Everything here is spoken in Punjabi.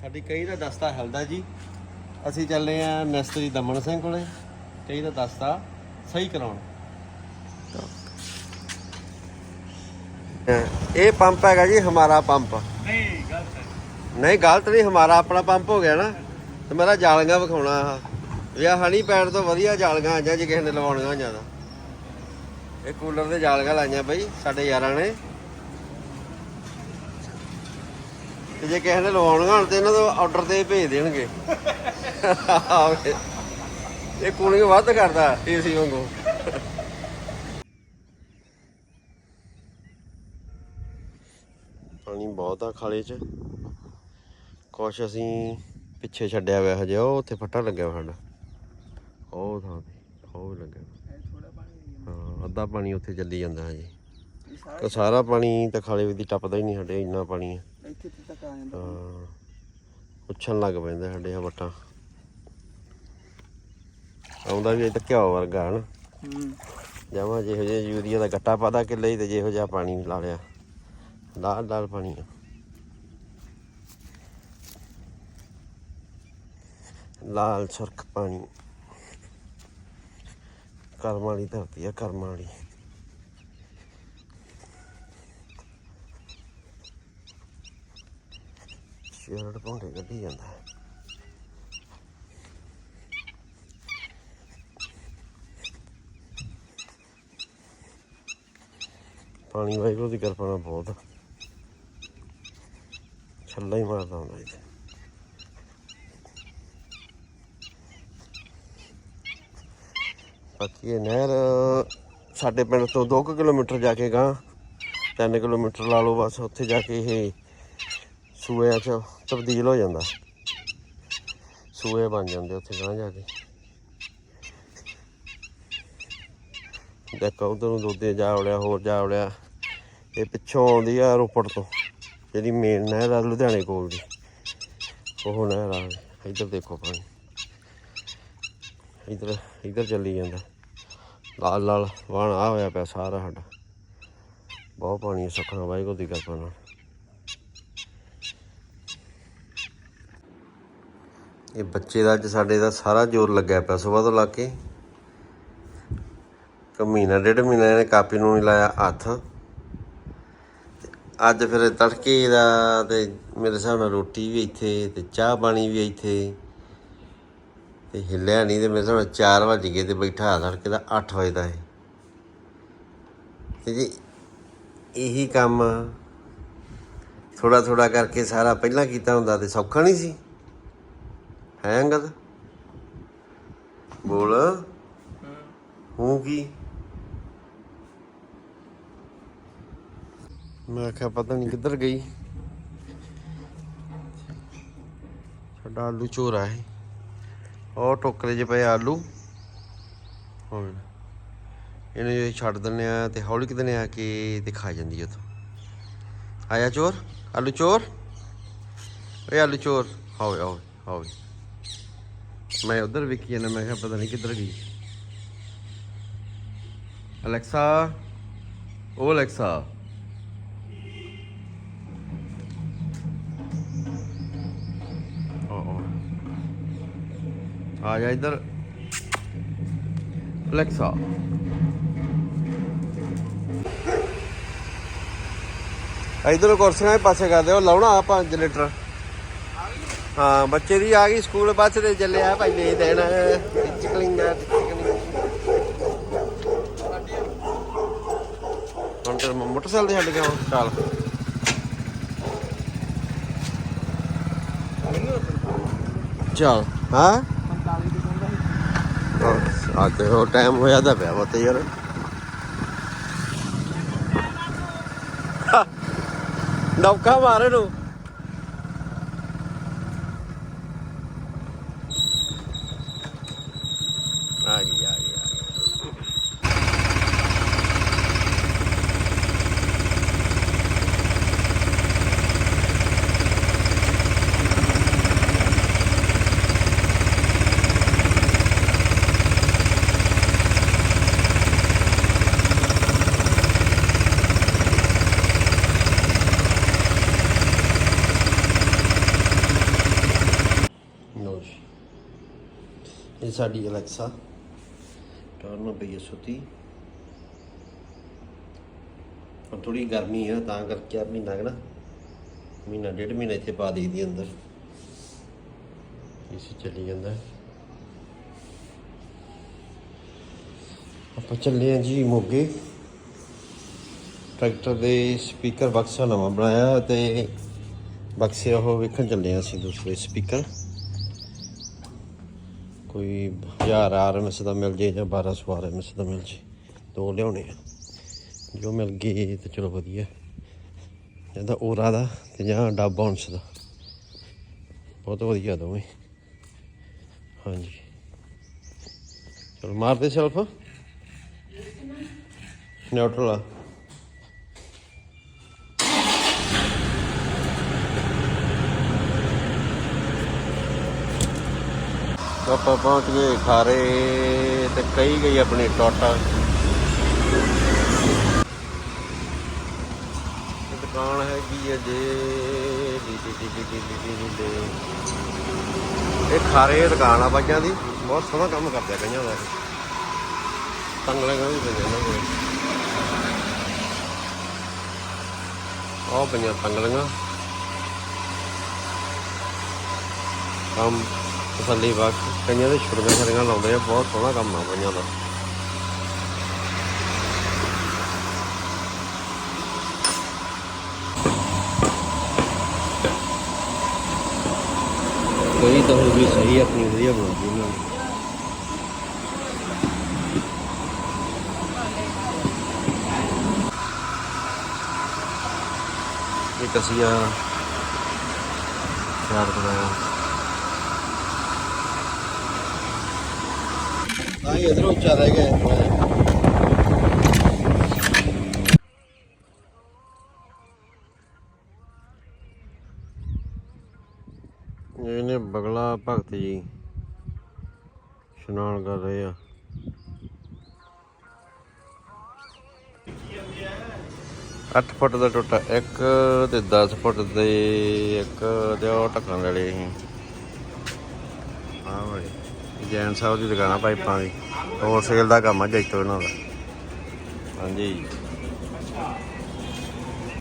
ਸਾਡੀ ਕਈ ਦਾ ਦਸਤਾ ਹਲਦਾ ਜੀ। ਅਸੀਂ ਚੱਲੇ ਆ ਮਿਸਤਰੀ ਦਮਨ ਸਿੰਘ ਕੋਲੇ। ਕਈ ਦਾ ਦਸਤਾ ਸਹੀ ਕਰਾਉਣ। ਇਹ ਪੰਪ ਹੈਗਾ ਜੀ ਹਮਾਰਾ ਪੰਪ। ਨਹੀਂ ਗਲਤ ਨਹੀਂ ਗਲਤ ਨਹੀਂ ਹਮਾਰਾ ਆਪਣਾ ਪੰਪ ਹੋ ਗਿਆ ਨਾ। ਤੇ ਮੇਰਾ ਜਾਲੀਆਂ ਵਿਖਾਉਣਾ ਆ। ਇਹ ਹਣੀ ਪੈਡ ਤੋਂ ਵਧੀਆ ਜਾਲੀਆਂ ਆ ਜਾਂ ਜੇ ਕਿਸੇ ਨੇ ਲਵਾਉਣੀਆਂ ਤਾਂ। ਇਹ ਕੂਲਰ ਦੇ ਜਾਲੀਆਂ ਲਾਈਆਂ ਬਈ ਸਾਡੇ ਯਾਰਾਂ ਨੇ। ਤੇ ਜੇ ਕਿਸੇ ਨੇ ਲਵਾਉਣੀਆਂ ਹੋਣ ਤੇ ਇਹਨਾਂ ਤੋਂ ਆਰਡਰ ਤੇ ਭੇਜ ਦੇਣਗੇ। ਇਹ ਕੂਲਿੰਗ ਵੱਧ ਕਰਦਾ ਏਸੀ ਵਾਂਗੂ। ਪਾਣੀ ਬਹੁਤ ਆ ਖਾਲੇ 'ਚ। ਕੁਛ ਅਸੀਂ ਪਿੱਛੇ ਛੱਡਿਆ ਹੋਇਆ ਹਜੇ, ਉਹ ਉੱਥੇ ਫੱਟਾ ਲੱਗਿਆ ਹੋਇਆ ਸਾਡਾ। ਉਹ ਥਾਂ ਤੇ, ਉਹ ਲੱਗਿਆ। ਹਾਂ, ਅੱਧਾ ਪਾਣੀ ਉੱਥੇ ਚੱਲੀ ਜਾਂਦਾ ਹਜੇ। ਤੇ ਸਾਰਾ ਪਾਣੀ ਤਾਂ ਖਾਲੇ ਦੀ ਟੱਪਦਾ ਹੀ ਨਹੀਂ ਸਾਡੇ ਇੰਨਾ ਪਾਣੀ ਹੈ ਇੱਥੇ ਤੱਕ ਆ ਜਾਂਦਾ ਹਾਂ। ਉੱਛਣ ਲੱਗ ਪੈਂਦਾ ਸਾਡੇ ਆ ਵੱਟਾਂ। ਆਉਂਦਾ ਵੀ ਇਹ ਤਾਂ ਘਿਓ ਵਰਗਾ ਹਨ? ਹੂੰ। ਜਾਵਾਂ ਜਿਹੋ ਜਿਹਾ ਯੂਰੀਆ ਦਾ ਗੱਟਾ ਪਾਦਾ ਕਿੱਲੇ ਤੇ ਜਿਹੋ ਜਿਹਾ ਪਾਣੀ ਲਾ ਲਿਆ। ਲਾਲ ਲਾਲ ਪਾਣੀ ਆ। ਲਾਲ ਸੁਰਖ ਪਾਣੀ। ਕਰਮਾਂ ਵਾਲੀ ਧਰਤੀ ਆ ਕਰਮਾਂ ਵਾਲੀ। ਸ਼ੇਰੜ ਭੌਂਡੇ ਕੱਢੀ ਜਾਂਦਾ ਹੈ ਪਾਣੀ ਵਾਹਿਗੁਰੂ ਦੀ ਕਿਰਪਾ ਨਾਲ ਬਹੁਤ ਆ। ਛੱਲਾ ਹੀ ਮਾਰਦਾ ਹੁੰਦਾ ਇੱਥੇ ਬਾਕੀ ਇਹ ਨਹਿਰ ਸਾਡੇ ਪਿੰਡ ਤੋਂ 2 ਕਿਲੋਮੀਟਰ ਜਾ ਕੇ ਗਾਂ 3 ਕਿਲੋਮੀਟਰ ਲਾ ਲਓ ਬਸ, ਉੱਥੇ ਜਾ ਕੇ ਇਹ ਸੂਏ ਚ ਤਬਦੀਲ ਹੋ ਜਾਂਦਾ। ਸੂਏ ਬਣ ਜਾਂਦੇ ਉੱਥੇ ਗਾਂ ਜਾ ਕੇ। ਦੇਖੋ, ਉਧਰ ਨੂੰ ਦੁੱਧੇ ਜਾ ਵੜਿਆ ਹੋਰ ਜਾ ਵੜਿਆ ਇਹ ਪਿੱਛੋਂ ਆਉਂਦੀ ਆ ਰੋਪੜ ਤੋਂ, ਜਿਹੜੀ ਮੇਨ ਨਹਿਰ ਆ, ਲੁਧਿਆਣੇ ਕੋਲ ਦੀ। ਉਹ ਨਹਿਰ ਆ, ਇੱਧਰ ਦੇਖੋ ਪਾਣੀ। ਇੱਧਰ ਇੱਧਰ ਚੱਲੀ ਜਾਂਦਾ। ਲਾਲ ਲਾਲ ਵਾਣ ਆ ਹੋਇਆ ਪਿਆ ਸਾਰਾ ਸਾਡਾ। ਬਹੁਤ ਪਾਣੀ ਹੈ ਸੁੱਖਣਾ ਵਾਹਿਗੁਰੂ ਦੀ ਕਿਰਪਾ ਨਾਲ। ਇਹ ਬੱਚੇ ਦਾ ਅੱਜ ਸਾਡੇ ਦਾ ਸਾਰਾ ਜ਼ੋਰ ਲੱਗਿਆ ਪਿਆ ਸਵੇਰ ਤੋਂ ਲਾ ਕੇ। ਇੱਕ ਮਹੀਨਾ, ਡੇਢ ਮਹੀਨਾ ਇਹਨੇ ਕਾਪੀ ਨੂੰ ਨਹੀਂ ਲਾਇਆ ਹੱਥ। ਤੇ ਅੱਜ ਫਿਰ ਤੜਕੇ ਦਾ ਤੇ ਮੇਰੇ ਹਿਸਾਬ ਨਾਲ ਰੋਟੀ ਵੀ ਇੱਥੇ, ਤੇ ਚਾਹ ਪਾਣੀ ਵੀ ਇੱਥੇ। ਤੇ ਹਿੱਲਿਆ ਨਹੀਂ ਤੇ ਮੇਰੇ ਹਿਸਾਬ ਨਾਲ 4 ਵਜ ਗਏ ਤੇ ਬੈਠਾ ਤੜਕੇ ਦਾ 8 ਵਜੇ ਦਾ ਹੈ ਤੇ ਜੀ ਇਹੀ ਕੰਮ ਥੋੜਾ ਥੋੜਾ ਕਰਕੇ ਸਾਰਾ ਪਹਿਲਾਂ ਕੀਤਾ ਹੁੰਦਾ ਤੇ ਸੌਖਾ ਨਹੀਂ ਸੀ। ਹੈ ਅੰਗਦ? ਬੋਲ। ਹੂੰ ਕੀ? ਮੈਂ ਕਿਹਾ ਪਤਾ ਨਹੀਂ ਕਿੱਧਰ ਗਈ। ਸਾਡਾ ਆਲੂ ਚੋਰਾ ਹੈ। ਉਹ ਟੋਕਰੇ 'ਚ ਪਏ ਆਲੂ। ਹੁਣ ਇਹਨੂੰ ਜੇ ਛੱਡ ਦਿੰਨੇ ਆ ਤੇ ਹੌਲੀ ਕਿਤੇ ਆ ਕੇ ਤੇ ਖਾ ਜਾਂਦੀ ਉਥੋਂ। ਆਇਆ ਚੋਰ? ਆਲੂ ਚੋਰ? ਓਏ ਆਲੂ ਚੋਰ। ਹੋਵੇ ਹੋਵੇ ਹੋਵੇ। ਮੈਂ ਉਧਰ ਵੇਖੀ ਜਾਂਦਾ, ਮੈਂ ਕਿਹਾ ਪਤਾ ਨਹੀਂ ਕਿੱਧਰ ਗਈ। ਅਲੈਕਸਾ, ਓ ਅਲੈਕਸਾ। ਆ ਜਾ ਇੱਧਰ। ਅਲੈਕਸਾ। ਇਧਰ ਕੁਰਸੀਆਂ ਦੇ ਪਾਸੇ ਕਰ ਦਿਓ ਲਾਉਣਾ ਆ 5 ਲੀਟਰ ਹਾਂ, ਬੱਚੇ ਦੀ ਆ ਗਈ ਸਕੂਲ ਬੱਸ ਤੇ ਚੱਲਿਆ ਭਾਈ ਦੇ ਦੇਣ। ਚਿਕਲਿੰਗਾ ਹੁਣ ਮੋਟਰਸਾਈਕਲ ਤੇ ਛੱਡ ਕੇ ਚੱਲ। ਚੱਲ, ਹਾਂ? ਆ ਤੇ ਉਹ ਟਾਈਮ ਹੋਇਆ ਤਾਂ ਪਿਆ ਮਤ ਯਾਰ। ਨੌਕਾ ਮਾਰੇ ਨੂੰ ਇਹ ਸਾਡੀ ਅਲੈਕਸਾ। ਟਰਨ ਪਈ ਹੈ ਸੁੱਤੀ। ਹੁਣ ਥੋੜੀ ਗਰਮੀ ਆ, ਤਾਂ ਕਰਕੇ ਆ ਮਹੀਨਾ ਕੁ ਨਾ, ਮਹੀਨਾ ਡੇਢ ਮਹੀਨਾ ਇੱਥੇ ਪਾ ਦੇਈਦੀ ਅੰਦਰ। ਇਸੇ ਚੱਲੀ ਜਾਂਦਾ। ਆਪਾਂ ਚੱਲੇ ਆ ਜੀ ਮੋਗੇ। ਟਰੈਕਟਰ ਦੇ ਸਪੀਕਰ ਬਕਸਾ ਨਵਾਂ ਬਣਾਇਆ ਤੇ ਬਕਸੇ ਉਹ ਵੇਖਣ ਚੱਲੇ ਆ ਅਸੀਂ ਦੂਸਰੇ ਸਪੀਕਰ। ਕੋਈ 1000 ਆਰਐਮਐਸ ਦਾ ਮਿਲ ਜੇ ਜਾਂ 1200 ਆਰਐਮਐਸ ਦਾ ਮਿਲ ਜੇ ਦੋ ਲਿਆਉਣੇ ਆ। ਜੋ ਮਿਲ ਗਏ ਤੇ ਚਲੋ ਵਧੀਆ। ਜਾਂ ਤਾਂ ਓਰਾ ਦਾ ਤੇ ਜਾਂ ਡੱਬ ਬਾਉਂਸ ਦਾ। ਬਹੁਤ ਵਧੀਆ ਦੋਵੇਂ। ਹਾਂਜੀ। ਚਲੋ ਮਾਰਦੇ ਸੈਲਫ। ਨਿਊਟਰਲ ਆ। ਆਪਾਂ ਪਹੁੰਚ ਗਏ ਖਾਰੇ ਤੇ ਕਈ ਗਈ ਆਪਣੀ ਟੋਟਾ। ਦੁਕਾਨ ਹੈਗੀ ਹੈ ਜੇ। ਇਹ ਖਾਰੇ ਦੁਕਾਨ ਆ ਬਾਈਆਂ ਦੀ। ਬਹੁਤ ਸੋਹਣਾ ਕੰਮ ਕਰਦੇ ਆ ਕਈਆਂ ਦਾ। ਤੰਗਲੇ ਵੀ ਪੈਂਦੇ ਇਹਨਾਂ ਕੋਲ। ਆਹ ਪਈਆਂ ਤੰਗਲੀਆਂ। ਕੰਮ ਤਸੱਲੀ ਬਖਸ਼ ਕਈਆਂ ਦੇ ਛੁੜੀਆਂ ਛੜੀਆਂ ਲਾਉਂਦੇ ਆ, ਬਹੁਤ ਸੋਹਣਾ ਕੰਮ ਆ ਕਈਆਂ ਦਾ। ਕਈ ਤਾਂ ਵੀ ਸਹੀ ਆਪਣੀ ਵਧੀਆ ਬਣਾਉਂਦੀ ਉਹਨਾਂ ਨੇ ਇਹ ਕਸੀਆ ਤਿਆਰ ਕਰਾਇਆ ਤਾਂ ਹੀ ਇਧਰੋਂ ਉੱਚਾ ਰਹਿ ਇਹ ਨੇ ਬਗਲਾ ਭਗਤ ਜੀ ਇਸ਼ਨਾਨ ਕਰ ਰਹੇ ਆ। ਅੱਠ ਫੁੱਟ ਦਾ ਟੋਟਾ, ਇੱਕ ਤੇ 10 ਫੁੱਟ ਦੇ, ਇੱਕ ਤੇ ਉਹ ਢੱਕਣ ਵਾਲੇ ਸੀ। ਆਹ ਵਾਲੇ। ਜੈਨ ਸਾਹਿਬ ਦੀ ਦੁਕਾਨ ਆ ਪਾਈਪਾਂ ਦੀ। ਹੋਲਸੇਲ ਦਾ ਕੰਮ ਆ ਜੈਤੋ ਇਹਨਾਂ ਦਾ। ਹਾਂਜੀ।